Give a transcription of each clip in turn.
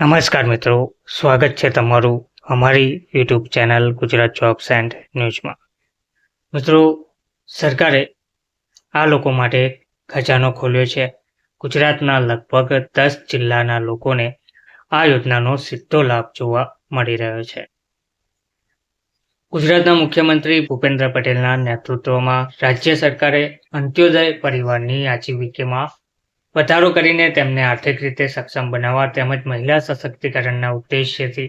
નમસ્કાર મિત્રો, સ્વાગત છે તમારું અમારી YouTube channel Gujarat jobs and ન્યૂઝમાં. મિત્રો, સરકારે આ લોકો માટે ખજાનો ખોલ્યો છે. ગુજરાતના લગભગ દસ જિલ્લાના લોકોને આ યોજનાનો સીધો લાભ જોવા મળી રહ્યો છે. ગુજરાતના મુખ્યમંત્રી ભૂપેન્દ્ર પટેલના નેતૃત્વમાં રાજ્ય સરકારે અંત્યોદય પરિવારની આજીવિકામાં વધારો કરીને તેમને આર્થિક રીતે સક્ષમ બનાવવા તેમજ મહિલા સશક્તિકરણના ઉદ્દેશ્યથી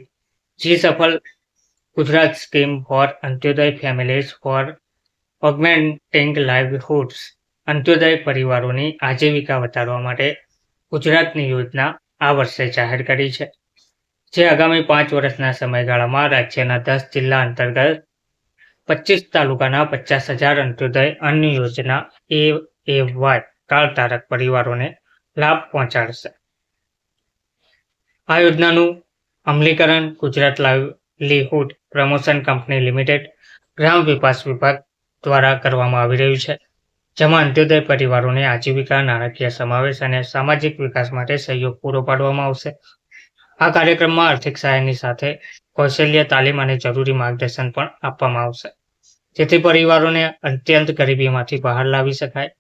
G Safal Gujarat scheme for Antyodaya families for augmenting livelihoods અંત્યોદય પરિવારોની આજીવિકા વધારવા માટે ગુજરાતની યોજના આ વર્ષે જાહેર કરી છે. જે આગામી પાંચ વર્ષના સમયગાળામાં રાજ્યના દસ જિલ્લા અંતર્ગત પચીસ તાલુકાના પચાસ હજાર અંત્યોદય અન્ન યોજના એ એ વાય કાળ ધારક પરિવારોને લાભ પહોંચાડશે. આ યોજનાનું અમલીકરણ Gujarat livelihood promotion company limited ગ્રામ વિકાસ વિભાગ દ્વારા કરવામાં આવી રહ્યું છે, જેમાં અંત્યોદય પરિવારોને આજીવિકા, નાણાકીય સમાવેશ અને સામાજિક વિકાસ માટે સહયોગ પૂરો પાડવામાં આવશે. આ કાર્યક્રમમાં આર્થિક સહાયની સાથે કૌશલ્ય, તાલીમ અને જરૂરી માર્ગદર્શન પણ આપવામાં આવશે. જેથી પરિવારોને અત્યંત ગરીબીમાંથી બહાર લાવી શકાય.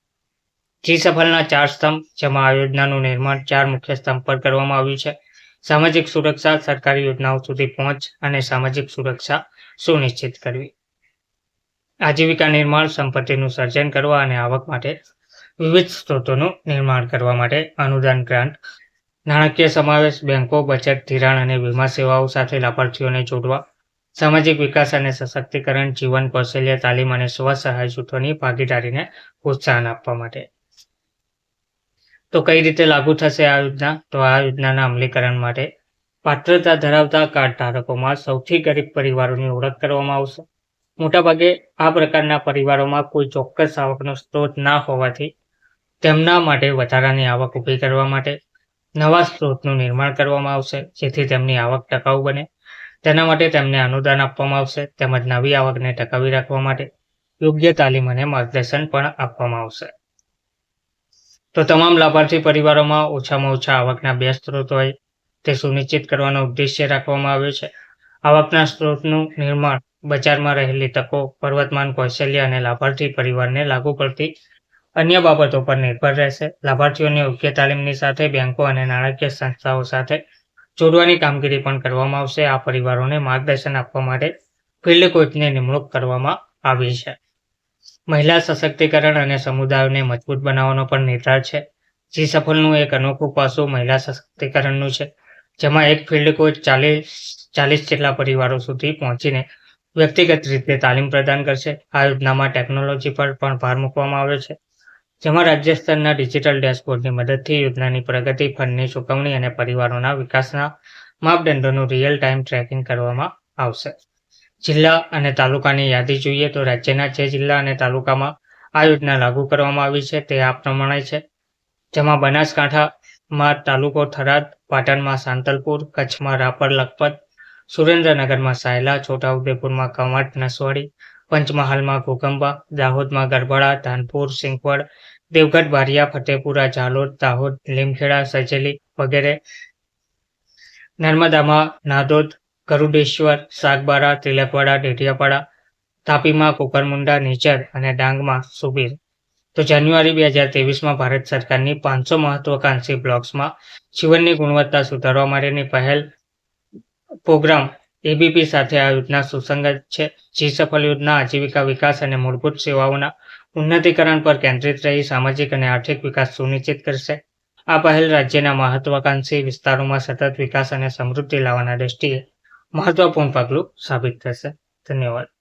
જી સફળના ચાર સ્તંભ, જેમાં આ યોજનાનું નિર્માણ ચાર મુખ્ય સ્તંભ પર કરવામાં આવ્યું છે. સામાજિક સુરક્ષા, સરકારી યોજનાઓ સુધી પહોંચ અને સામાજિક સુરક્ષા સુનિશ્ચિત કરવી. આજીવિકા નિર્માણ સંપત્તિનું સર્જન કરવા અને આવક માટે વિવિધ સ્ત્રોતોનું નિર્માણ કરવા માટે અનુદાન ગ્રાન્ટ, નાણાકીય સમાવેશ, બેંકો, બચત, ધિરાણ અને વીમા સેવાઓ સાથે લાભાર્થીઓને જોડવા, સામાજિક વિકાસ અને સશક્તિકરણ, જીવન કૌશલ્ય, તાલીમ અને સ્વ સહાય જૂથોની ભાગીદારીને પ્રોત્સાહન આપવા માટે. તો કઈ રીતે લાગુ થશે આ યોજના? તો આ યોજનાના અમલીકરણ માટે પાત્રતા ધરાવતા કાર્ડ ધારકોમાં સૌથી ગરીબ પરિવારોની ઓળખ કરવામાં આવશે. મોટાભાગે આ પ્રકારના પરિવારોમાં કોઈ ચોક્કસ આવકનો સ્ત્રોત ના હોવાથી તેમના માટે વધારાની આવક ઊભી કરવા માટે નવા સ્ત્રોતનું નિર્માણ કરવામાં આવશે, જેથી તેમની આવક ટકાઉ બને. તેના માટે તેમને અનુદાન આપવામાં આવશે, તેમજ નવી આવકને ટકાવી રાખવા માટે યોગ્ય તાલીમ અને માર્ગદર્શન પણ આપવામાં આવશે. તો તમામ લાભાર્થી પરિવારોમાં ઓછામાં ઓછા આવકના બે સ્ત્રોત હોય તે સુનિશ્ચિત કરવાનો ઉદ્દેશ્ય રાખવામાં આવ્યો છે. આવકના સ્ત્રોતનું નિર્માણ બજારમાં રહેલી તકો, પર્વતમાન, કૌશલ્ય અને લાભાર્થી પરિવારને લાગુ પડતી અન્ય બાબતો પર નિર્ભર રહેશે. લાભાર્થીઓને યોગ્ય તાલીમની સાથે બેંકો અને નાણાકીય સંસ્થાઓ સાથે જોડવાની કામગીરી પણ કરવામાં આવશે. આ પરિવારોને માર્ગદર્શન આપવા માટે ફિલ્ડ કોચની નિમણૂક કરવામાં આવી છે. મહિલા સશક્તિકરણ અને સમુદાયોને મજબૂત બનાવવાનો પણ નિર્ધાર છે. જી સફળનું એક અનોખું પાસું મહિલા સશક્તિકરણનું છે, જેમાં એક ફિલ્ડ કોચ ચાલીસ ચાલીસ જેટલા પરિવારો સુધી પહોંચીને વ્યક્તિગત રીતે તાલીમ પ્રદાન કરશે. આ યોજનામાં ટેકનોલોજી પર પણ ભાર મૂકવામાં આવ્યો છે. જેમાં રાજ્ય સ્તરના ડિજિટલ ડેશબોર્ડની મદદથી યોજનાની પ્રગતિ, ફંડની ચૂકવણી અને પરિવારોના વિકાસના માપદંડોનું રિયલ ટાઈમ ટ્રેકિંગ કરવામાં આવશે. જિલ્લા અને તાલુકાની યાદી જોઈએ તો રાજ્યના જે જિલ્લા અને તાલુકામાં આ યોજના લાગુ કરવામાં આવી છે તે આ પ્રમાણે છે. જેમાં બનાસકાંઠામાં તાલુકો થરાદ, પાટણમાં સાંતલપુર, કચ્છમાં રાપર, લખપત, સુરેન્દ્રનગરમાં સાયલા, છોટાઉદેપુરમાં કવાંટ, નસવાડી, પંચમહાલમાં ઘોગંબા દાહોદમાં ગરબડા, ધાનપુર, સિંગવડ, દેવગઢ, બારિયા, ફતેપુરા, ઝાલોદ, દાહોદ, લીમખેડા, સજેલી વગેરે, નર્મદામાં નાદોદ ગરુડેશ્વર, સાગબારા ત્રિલકવાડા ડેડિયાપાડા તાપીમાં, કુકરમુંડા, નીચર અને ડાંગમાં સુબીર. તો જાન્યુઆરી બે હજાર ત્રેવીસમાં ભારત સરકારની પાંચસો મહત્વાકાંક્ષી બ્લોક્સમાં જીવનની ગુણવત્તા સુધારવા માટેની પહેલ પ્રોગ્રામ એબીપી સાથે આ યોજના સુસંગત છે. જી સફળ યોજના, આજીવિકા વિકાસ અને મૂળભૂત સેવાઓના ઉન્નતીકરણ પર કેન્દ્રિત રહી સામાજિક અને આર્થિક વિકાસ સુનિશ્ચિત કરશે. આ પહેલ રાજ્યના મહત્વાકાંક્ષી વિસ્તારોમાં સતત વિકાસ અને સમૃદ્ધિ લાવવાના દ્રષ્ટિએ મહત્વપૂર્ણ પગલું સાબિત થશે. ધન્યવાદ.